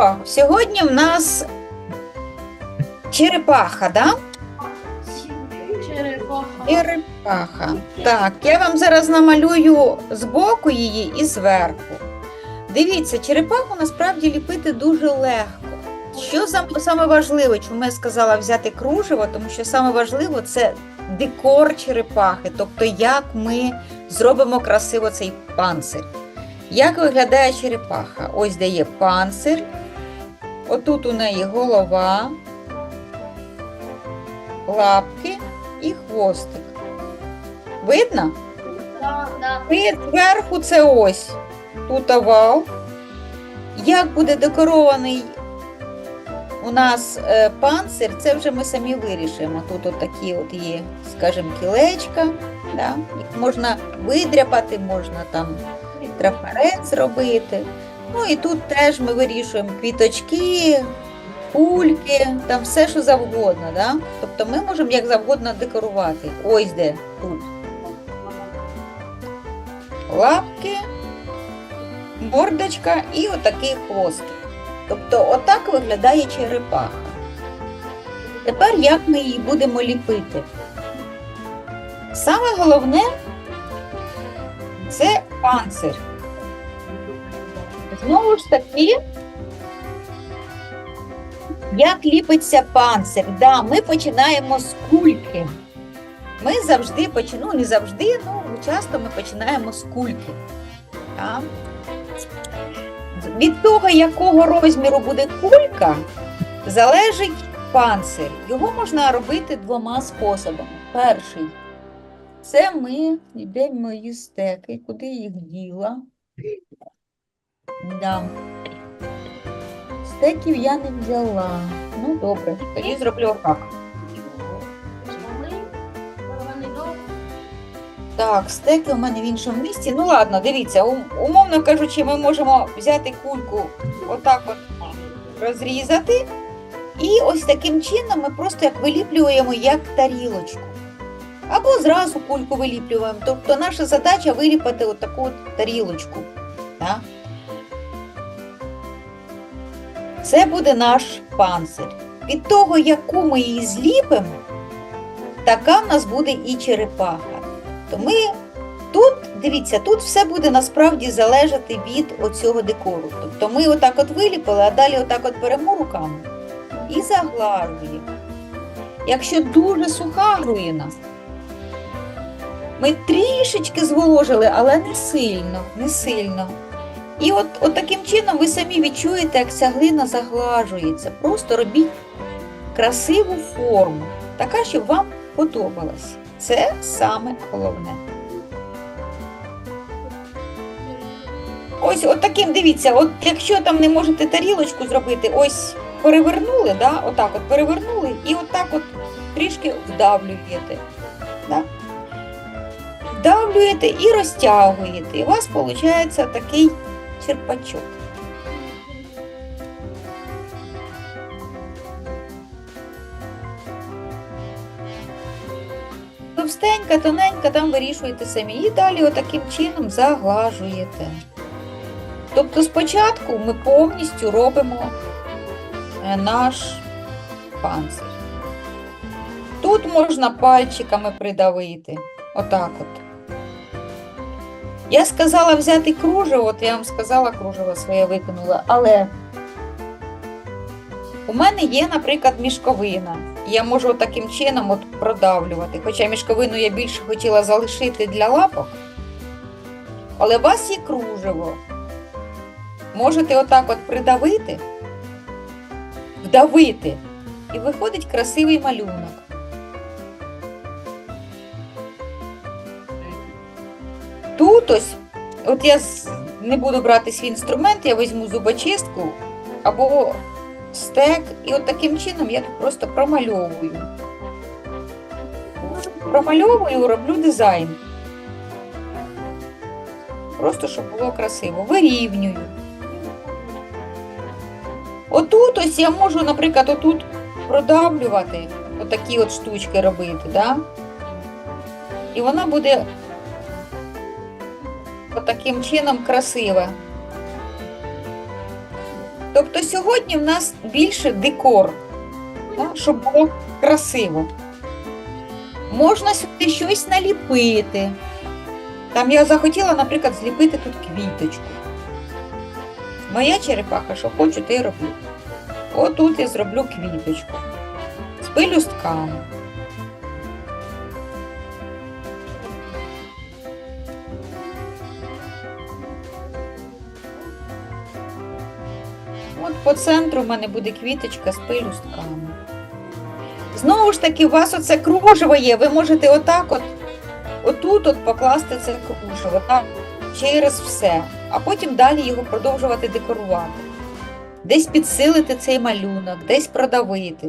Що, сьогодні в нас черепаха, да? Черепаха. Черепаха. Так, я вам зараз намалюю збоку її і зверху. Дивіться, черепаху насправді ліпити дуже легко. Що сам- саме важливе, чому я сказала взяти кружево, тому що саме важливо це декор черепахи, тобто як ми зробимо красиво цей панцир. Як виглядає черепаха? Ось де є панцир, отут у неї голова, лапки і хвостик. Видно? І зверху це ось. Тут овал. Як буде декорований у нас е, панцир, це вже ми самі вирішимо. Тут от такі от є, скажімо, кілечка. Да? Їх можна видряпати, можна там трафарет зробити. Ну і тут теж ми вирішуємо квіточки, кульки, там все, що завгодно. Да? Тобто ми можемо як завгодно декорувати. Ось де тут лапки, мордочка і отакий хвостик. Тобто отак виглядає черепаха. Тепер як ми її будемо ліпити? Саме головне це панцир. Знову ж таки, як ліпиться панцир? Да, ми починаємо з кульки. Ми завжди починаємо, ну не завжди, ну часто ми починаємо з кульки. Так? Від того, якого розміру буде кулька, залежить панцир. Його можна робити двома способами. Перший це ми йдемо мої стеки, куди їх діла. Да. Стеків я не взяла. Ну добре, тоді зроблю отак. Так, стеки у мене в іншому місці. Ну ладно, дивіться, умовно кажучи, ми можемо взяти кульку, отак от розрізати. І ось таким чином ми просто як виліплюємо як тарілочку. Або зразу кульку виліплюємо. Тобто наша задача виліпати отаку от тарілочку. Так? Це буде наш панцир. Від того, яку ми її зліпимо, така в нас буде і черепаха. То ми тут, дивіться, тут все буде насправді залежати від оцього декору. Тобто ми отак от виліпили, а далі отак от беремо руками і заглажуємо. Якщо дуже суха глина, ми трішечки зволожили, але не сильно, не сильно. І от, от таким чином ви самі відчуєте, як ця глина заглажується. Просто робіть красиву форму, така, щоб вам подобалась. Це саме головне. Ось от таким дивіться, от якщо там не можете тарілочку зробити, ось перевернули, да, отак от перевернули і отак от трішки вдавлюєте. Да? Вдавлюєте і розтягуєте. І у вас виходить такий черпачок. Товстенька, тоненька, там вирішуєте самі. І далі отаким чином заглажуєте. Тобто спочатку ми повністю робимо е, наш панцир. Тут можна пальчиками придавити. Отак от. Я сказала взяти кружево, от я вам сказала, кружево своє викинула, але у мене є, наприклад, мішковина. Я можу таким чином от продавлювати. Хоча мішковину я більше хотіла залишити для лапок. Але у вас є кружево. Можете отак от придавити, вдавити, і виходить красивий малюнок. Тут ось, от я не буду брати свій інструмент, я візьму зубочистку або стек, і от таким чином я тут просто промальовую. Промальовую, роблю дизайн. Просто щоб було красиво. Вирівнюю. Отут ось я можу, наприклад, отут продавлювати, отакі от штучки робити, да? І вона буде отаким чином красива. Тобто сьогодні в нас більше декор, щоб було красиво. Можна сюди щось наліпити. Там я захотіла, наприклад, зліпити тут квіточку. Моя черепаха, що хочу, те й роблю. Отут я зроблю квіточку з пелюстками. По центру в мене буде квіточка з пелюстками. Знову ж таки, у вас оце кружево є. Ви можете отак от, отут от покласти це кружево, так, через все, а потім далі його продовжувати декорувати. Десь підсилити цей малюнок, десь продавити.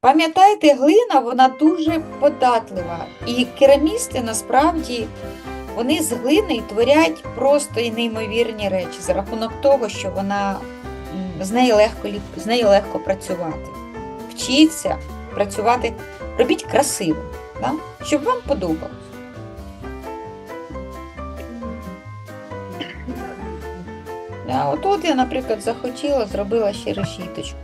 Пам'ятайте, глина вона дуже податлива. І керамісти насправді вони з глини творять просто і неймовірні речі за рахунок того, що вона з нею легко, з нею легко працювати. Вчіться працювати, робіть красиво, да? щоб вам подобалось. А отут я, наприклад, захотіла, зробила ще решіточку.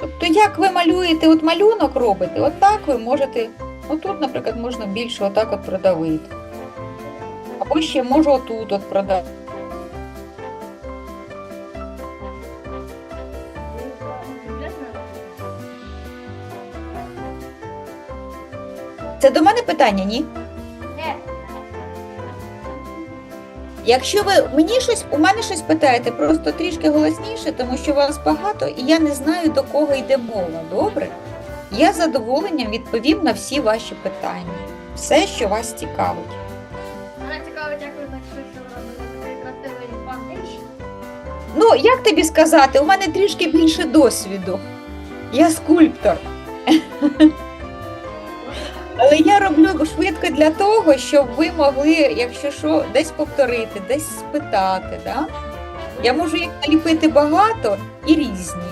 Тобто, як ви малюєте, от малюнок робите, от так ви можете, отут, наприклад, можна більше отак от продавити. Або ще можу отут от продати. Це до мене питання, ні? Якщо ви мені щось, у мене щось питаєте, просто трішки голосніше, тому що вас багато, і я не знаю, до кого йде мова. Добре? Я з задоволенням відповім на всі ваші питання. Все, що вас цікавить. Мене цікаво, як ви так швидко робили красивий пандич. Ну, як тобі сказати, у мене трішки більше досвіду. Я скульптор. Але я роблю швидко для того, щоб ви могли, якщо що, десь повторити, десь спитати. Да? Я можу їх наліпити багато і різні.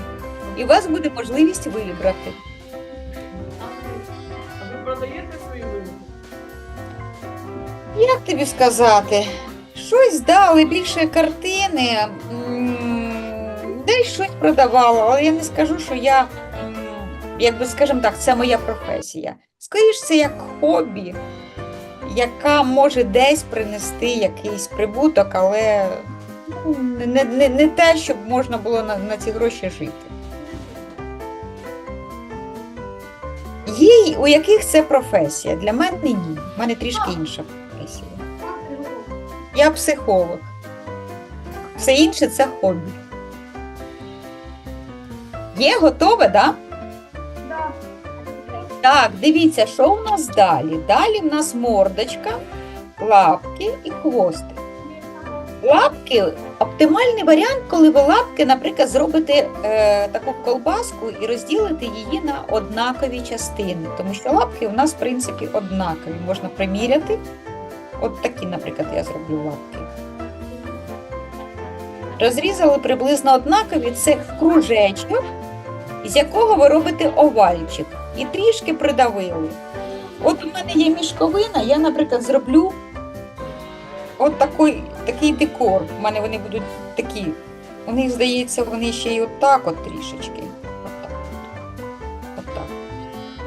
І у вас буде можливість вибрати. Продаєте свої вироби? Як тобі сказати? Щось дали більше картини, десь щось продавала, але я не скажу, що я, якби скажімо так, це моя професія. Скоріше, це як хобі, яка може десь принести якийсь прибуток, але ну, не, не, не те, щоб можна було на, на ці гроші жити. Є, у яких це професія. Для мене ні. У мене трішки інша професія. Я психолог. Все інше це хобі. Є готове, да? Да. Так, дивіться, що у нас далі? Далі в нас мордочка, лапки і хвостик. Лапки оптимальний варіант, коли ви лапки, наприклад, зробите е, таку колбаску і розділите її на однакові частини. Тому що лапки у нас, в принципі, однакові. Можна приміряти. От такі, наприклад, я зроблю лапки. Розрізали приблизно однакові, це кружечок, з якого ви робите овальчик. І трішки придавили. От у мене є мішковина, я, наприклад, зроблю от такий, такий декор. У мене вони будуть такі. У них, здається, вони ще й отак от трішечки. Отак. Отак.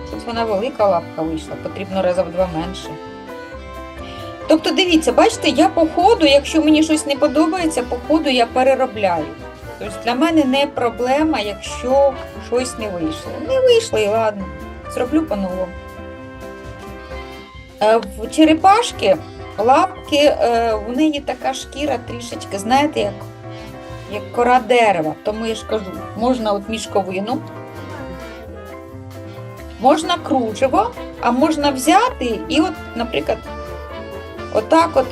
Щось вона велика лапка вийшла, потрібно раза в два менше. Тобто, дивіться, бачите, я по ходу, якщо мені щось не подобається, по ходу я переробляю. Тобто для мене не проблема, якщо щось не вийшло. Не вийшло і ладно, зроблю по-новому. Е, В черепашки лапки, е, в неї така шкіра трішечки, знаєте, як, як кора дерева. Тому я ж кажу, можна от мішковину, можна кружево, а можна взяти і от, наприклад, отак от.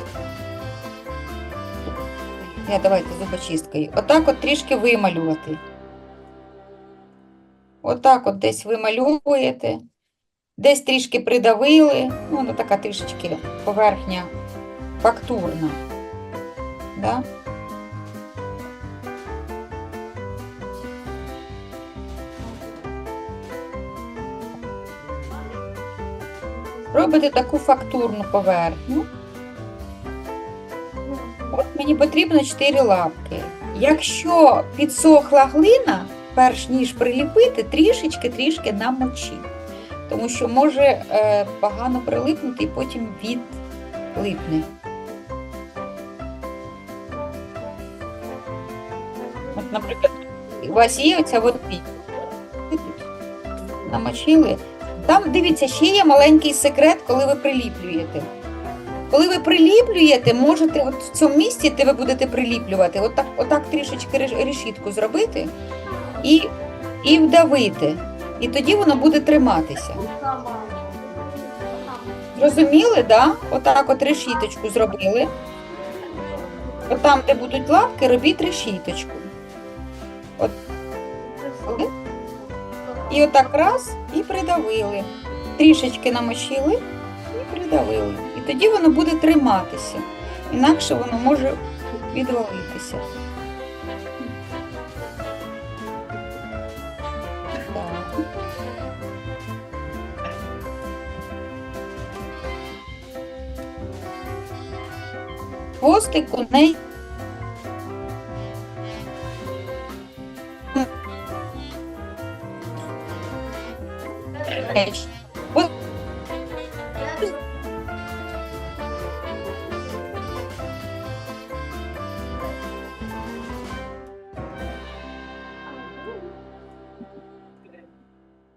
Я давайте зубочисткою. Отак от трішки вималювати. Отак от десь вимальовуєте, десь трішки придавили, ну, вона така трішечки поверхня фактурна. Да? Робите таку фактурну поверхню. от мені потрібно 4 лапки. Якщо підсохла глина, перш ніж приліпити, трішечки-трішки намочи. Тому що може е, погано прилипнути і потім відлипне. От, наприклад, у вас є оця от намочили. Там, дивіться, ще є маленький секрет, коли ви приліплюєте. Коли ви приліплюєте, можете от в цьому місці, де ви будете приліплювати, отак, отак трішечки решітку зробити і, і вдавити. І тоді воно буде триматися. Зрозуміли, да? Отак от решіточку зробили. От там, де будуть лапки, робіть решіточку. І отак раз і придавили. Трішечки намочили і придавили. І тоді воно буде триматися. Інакше воно може відвалитися. Хвостик у неї теж. От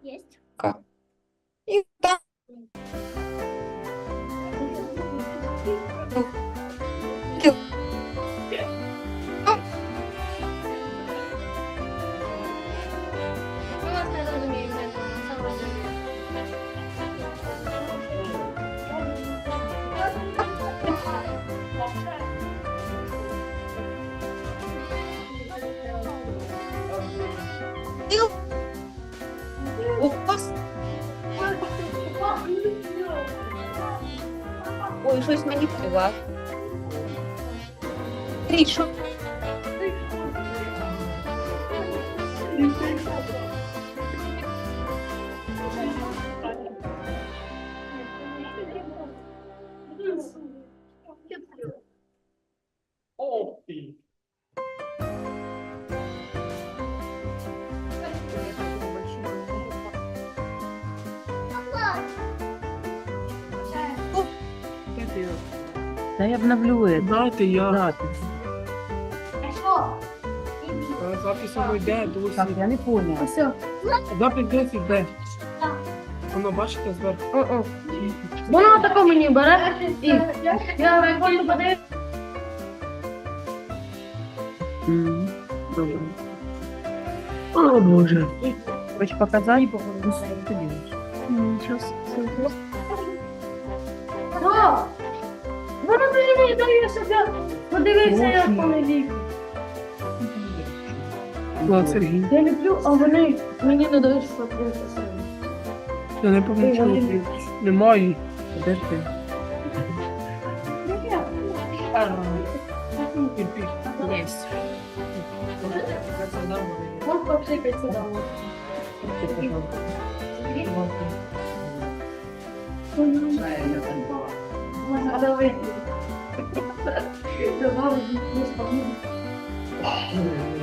Есть. і так. Ох. Да я обновлю это. Дайте я. Запись. Запис воно йде досі. Так, я не понял. Все. Запис досі йде. Воно бачите зверху. Воно тако мені бере і я. М. Добре. О, Боже. Хочешь показать? Ну, что ты делаешь? О! Воно мені дає себе. Подивися, як вони ліки. Влад Сергій. Я люблю, а вони мені не дають подивитися. Я не пам'ятаю. Немає. Подожди. Есть. Можеш попшикати сюди. А давай. Давай, не.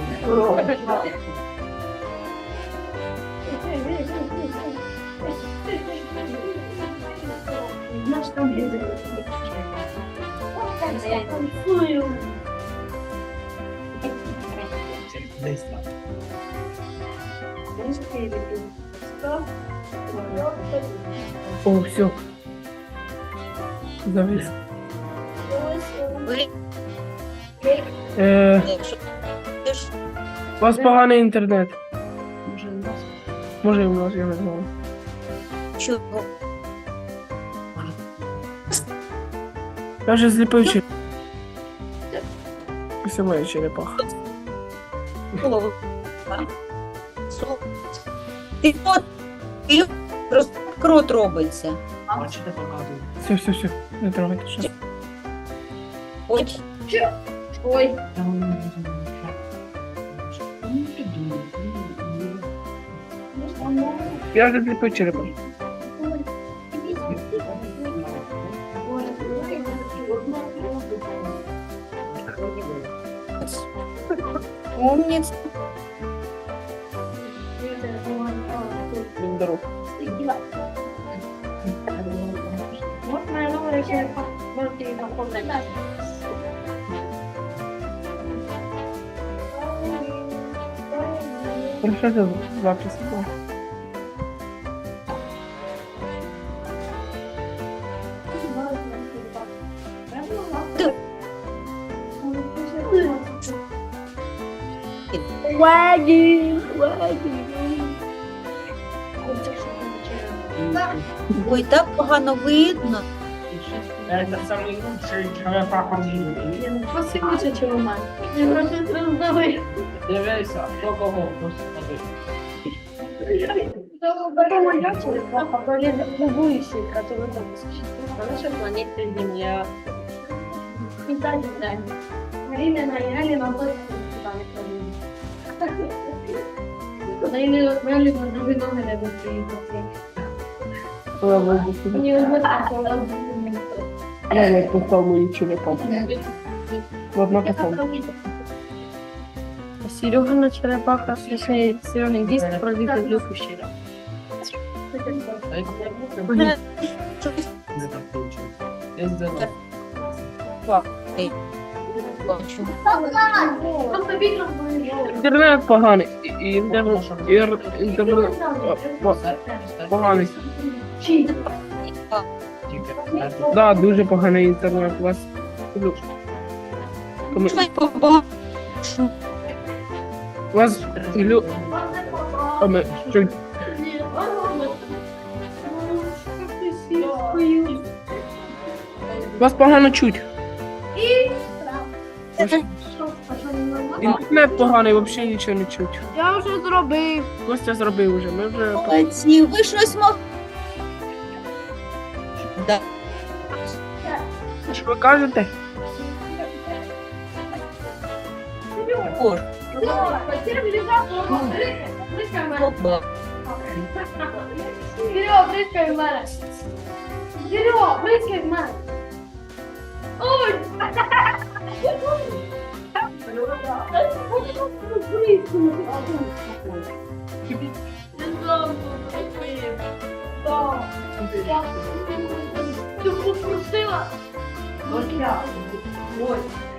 Знаешь, там. Десь так. О, все. Завис. Ти ж у вас поганий інтернет. Може, у нас? Може і у нас, я не знаю. чого? Я вже зліпив череп. Ось це моя черепаха. голову. Ти от ти просто крот робиться. Бачите, показую. Все, все, все. Не трогайте щас. Ось Ой. Я вже зліпив черепаху. Молодець. Умніць. Він здоров. Вот моя новая Wagging, wagging. Ой, так погано видно. Це самий лучший черепаха в світі. Спасибо, чего мать. Я просто забыл. Дивися, хто кого господи. Потом моя черепаха полезла в будущее, который там существует на нашей планете Земля. И так. Марина наяли на то, что туда не ходили. Наили на другой номер, я бы приехал. Не возьмет, Я не писав мої черепахи. В одна касом. Серегина черепаха, точнее, Серегин диск пробитый в люку щиро. Я здоров. Ей, бачу. Просто Інтернет поганий. І- і Інтернет. поганий. Да, дуже поганий інтернет у вас. Що у вас лю... Чуть вас погано чуть. Інтернет поганий, взагалі нічого не чуть. Я вже зробив. Костя зробив вже. Ми вже Молодці, ви щось мог... Да. що ви кажете? О, опа. Серега, в мене. Серега, прыскай в мене. Ой! Ти вкусила? Ось я. Ось.